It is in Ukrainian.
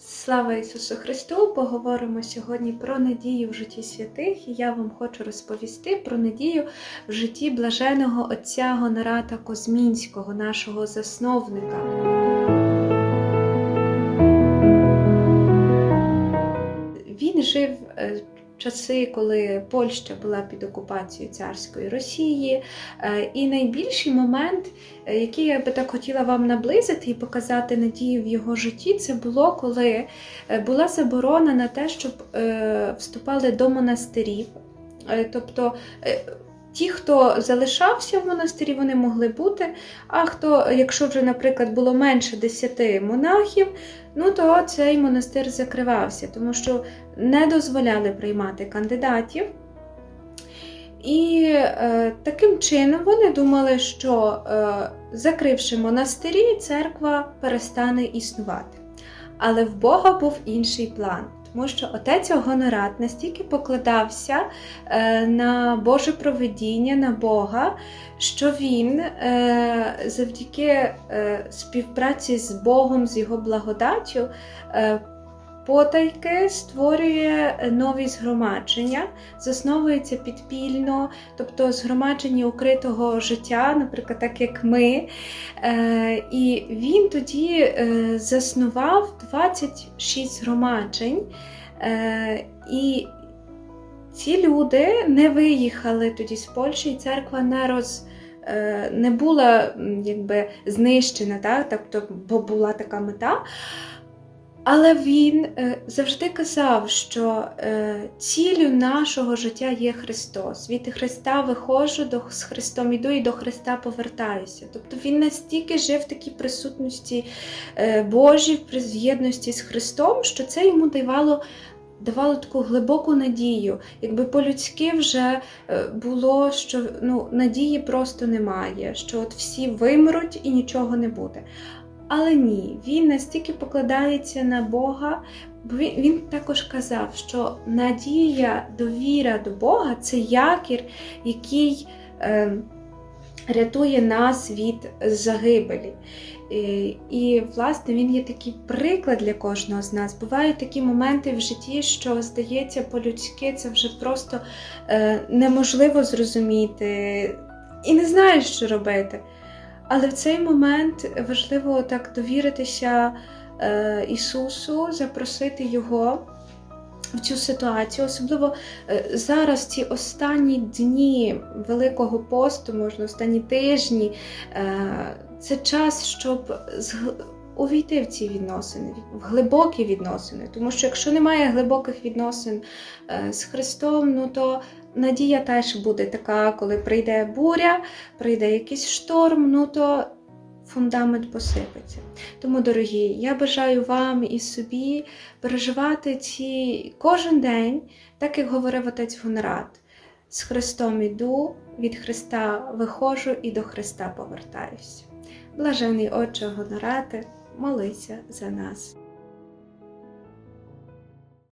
Слава Ісусу Христу! Поговоримо сьогодні про надію в житті святих, і я вам хочу розповісти про надію в житті блаженого отця Гонората Козмінського, нашого засновника. Часи, коли Польща була під окупацією царської Росії. Е, І найбільший момент, е, який я би так хотіла вам наблизити і показати надію в його житті, це було коли е, була заборона на те, щоб вступали до монастирів. Тобто ті, хто залишався в монастирі, вони могли бути. А хто, якщо вже, наприклад, було менше 10 монахів, ну то цей монастир закривався, тому що не дозволяли приймати кандидатів. І е, таким чином вони думали, що е, закривши монастирі, церква перестане існувати. Але в Бога був інший план, тому що отець Гонорат настільки покладався е, на Боже провидіння, на Бога, що він е, завдяки е, співпраці з Богом, з його благодаттю, потайки створює нові згромадження, засновується підпільно, тобто згромадження укритого життя, наприклад, так як ми. Е, І він тоді е, заснував 26 згромаджень. Е, І ці люди не виїхали тоді з Польщі, і церква не роз. е, Не була якби знищена, так? тобто, бо була така мета. Але він е, завжди казав, що е, ціллю нашого життя є Христос. Від Христа виходжу, до, з Христом іду і до Христа повертаюся. Тобто він настільки жив в такій присутності е, Божій, в з'єдності з Христом, що це йому давало. Давало таку глибоку надію, якби по-людськи вже було, що ну, надії просто немає, що от всі вимруть і нічого не буде. Але ні, він настільки покладається на Бога, бо він, він також казав, що надія, довіра до Бога це якір, який е, рятує нас від загибелі. І, і, власне, він є такий приклад для кожного з нас. Бувають такі моменти в житті, що здається по-людськи, це вже просто е, неможливо зрозуміти і не знаєш, що робити. Але в цей момент важливо так довіритися е, Ісусу, запросити Його в цю ситуацію. Особливо е, зараз, ці останні дні Великого посту, можна останні тижні, е, це час, щоб увійти в ці відносини, в глибокі відносини. Тому що якщо немає глибоких відносин е, з Христом, ну то надія теж буде така, коли прийде буря, прийде якийсь шторм, ну то фундамент посипеться. Тому, дорогі, я бажаю вам і собі переживати ці кожен день, так як говорив отець Гонрад. З Христом іду, від Христа виходжу і до Христа повертаюся. Блажений Отче Гонорате, молися за нас.